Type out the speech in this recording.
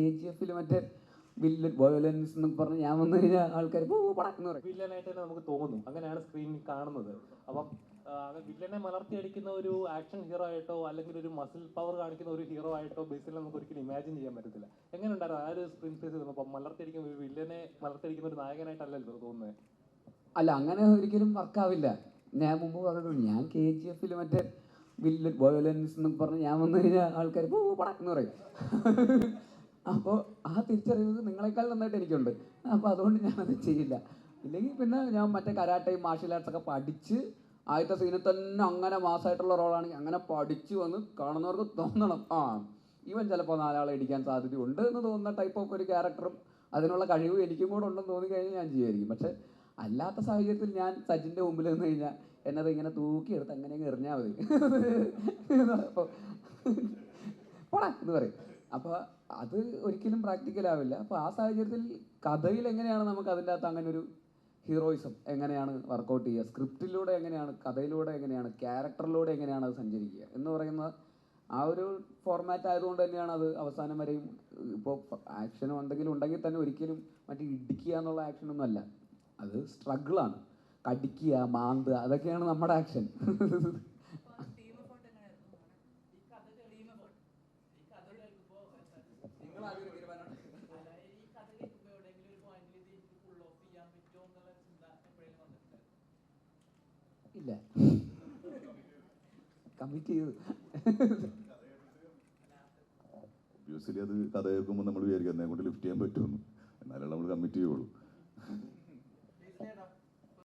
K G എഫിൽ മറ്റേ villain violence എന്ന് പറഞ്ഞ് ഞാൻ വന്നു കഴിഞ്ഞാൽ ആൾക്കാർ പടക്കുന്ന പറയും. വില്ലനായിട്ട് തന്നെ നമുക്ക് തോന്നും അങ്ങനെയാണ് സ്ക്രീനിൽ കാണുന്നത്. അപ്പം വില്ലനെ മലർത്തി അടിക്കുന്ന ഒരു ആക്ഷൻ ഹീറോ ആയിട്ടോ അല്ലെങ്കിൽ ഒരു മസിൽ പവർ കാണിക്കുന്ന ഒരു ഹീറോ ആയിട്ടോ ബേസിൽ നമുക്ക് ഒരിക്കലും ഇമാജിൻ ചെയ്യാൻ പറ്റത്തില്ല. എങ്ങനെ ഉണ്ടായിരുന്നു? ആ ഒരു സ്ക്രീൻ സ്പേസ് അപ്പം മലർത്തി അടിക്കുന്ന ഒരു വില്ലനെ മലർത്തി അടിക്കുന്ന ഒരു നായകനായിട്ടല്ലല്ലോ തോന്നുന്നത്? അല്ല അങ്ങനെ ഒരിക്കലും വർക്കാവില്ല ഞാൻ മുമ്പ് പറഞ്ഞിട്ടുണ്ട് ഞാൻ കെ ജി എഫിൽ മറ്റേ വില്ലൻ വയലൻസ് എന്ന് പറഞ്ഞ് ഞാൻ വന്നു കഴിഞ്ഞാൽ ആൾക്കാർ പടക്കെന്ന് പറയും. അപ്പോൾ ആ തിരിച്ചറിവ് നിങ്ങളെക്കാൾ നന്നായിട്ട് എനിക്കുണ്ട്. അപ്പോൾ അതുകൊണ്ട് ഞാനത് ചെയ്യില്ല. ഇല്ലെങ്കിൽ പിന്നെ ഞാൻ മറ്റേ കരാട്ടയും മാർഷ്യൽ ആർട്സ് ഒക്കെ പഠിച്ച് ആദ്യത്തെ സീനിൽ തന്നെ അങ്ങനെ മാസമായിട്ടുള്ള റോളാണെങ്കിൽ അങ്ങനെ പഠിച്ചു വന്ന് കാണുന്നവർക്ക് തോന്നണം. ആ ഇവൻ ചിലപ്പോൾ നാലാളെ ഇടിക്കാൻ സാധ്യതയുണ്ട് എന്ന് തോന്നുന്ന ടൈപ്പ് ഓഫ് ഒരു ക്യാരക്ടറും അതിനുള്ള കഴിവ് എനിക്കും കൂടെ ഉണ്ടെന്ന് തോന്നി കഴിഞ്ഞാൽ ഞാൻ ചെയ്യുമായിരിക്കും. പക്ഷേ അല്ലാത്ത സാഹചര്യത്തിൽ ഞാൻ സജിന്റെ മുമ്പിൽ നിന്ന് കഴിഞ്ഞാൽ എന്നത് ഇങ്ങനെ തൂക്കിയെടുത്ത് അങ്ങനെ അങ്ങ് എറിഞ്ഞാൽ മതി. അപ്പോൾ പോടാ എന്ന് പറയും. അപ്പോൾ അത് ഒരിക്കലും പ്രാക്ടിക്കൽ ആവില്ല. അപ്പോൾ ആ സാഹചര്യത്തിൽ കഥയിൽ എങ്ങനെയാണ് നമുക്ക് അതിന്റെ അകത്ത് അങ്ങനെ ഒരു ഹീറോയിസം എങ്ങനെയാണ് വർക്കൗട്ട് ചെയ്യുക? സ്ക്രിപ്റ്റിലൂടെ എങ്ങനെയാണ് കഥയിലൂടെ എങ്ങനെയാണ് ക്യാരക്ടറിലൂടെ എങ്ങനെയാണ് അത് സഞ്ചരിക്കുക? എന്ന് പറയുന്ന ആ ഒരു ഫോർമാറ്റ് ആയതുകൊണ്ട് തന്നെയാണ് അത് അവസാനം വരെയും ഇപ്പോൾ ആക്ഷൻ എന്തെങ്കിലും ഉണ്ടെങ്കിൽ തന്നെ ഒരിക്കലും മറ്റേ ഇടിക്കുക എന്നുള്ള ആക്ഷനൊന്നും അല്ല. അത് സ്ട്രഗിളാണ് കടിക്കുക മാന്തുക അതൊക്കെയാണ് നമ്മുടെ ആക്ഷൻ ഇല്ല. കമ്മിറ്റ് ചെയ്തു. അത് കഥ കേൾക്കുമ്പോൾ നമ്മൾ വിചാരിക്കും എന്നെ കൊണ്ട് ലിഫ്റ്റ് ചെയ്യാൻ പറ്റുമെന്ന്. എന്നാലേ നമ്മൾ കമ്മിറ്റ് ചെയ്യുള്ളൂ.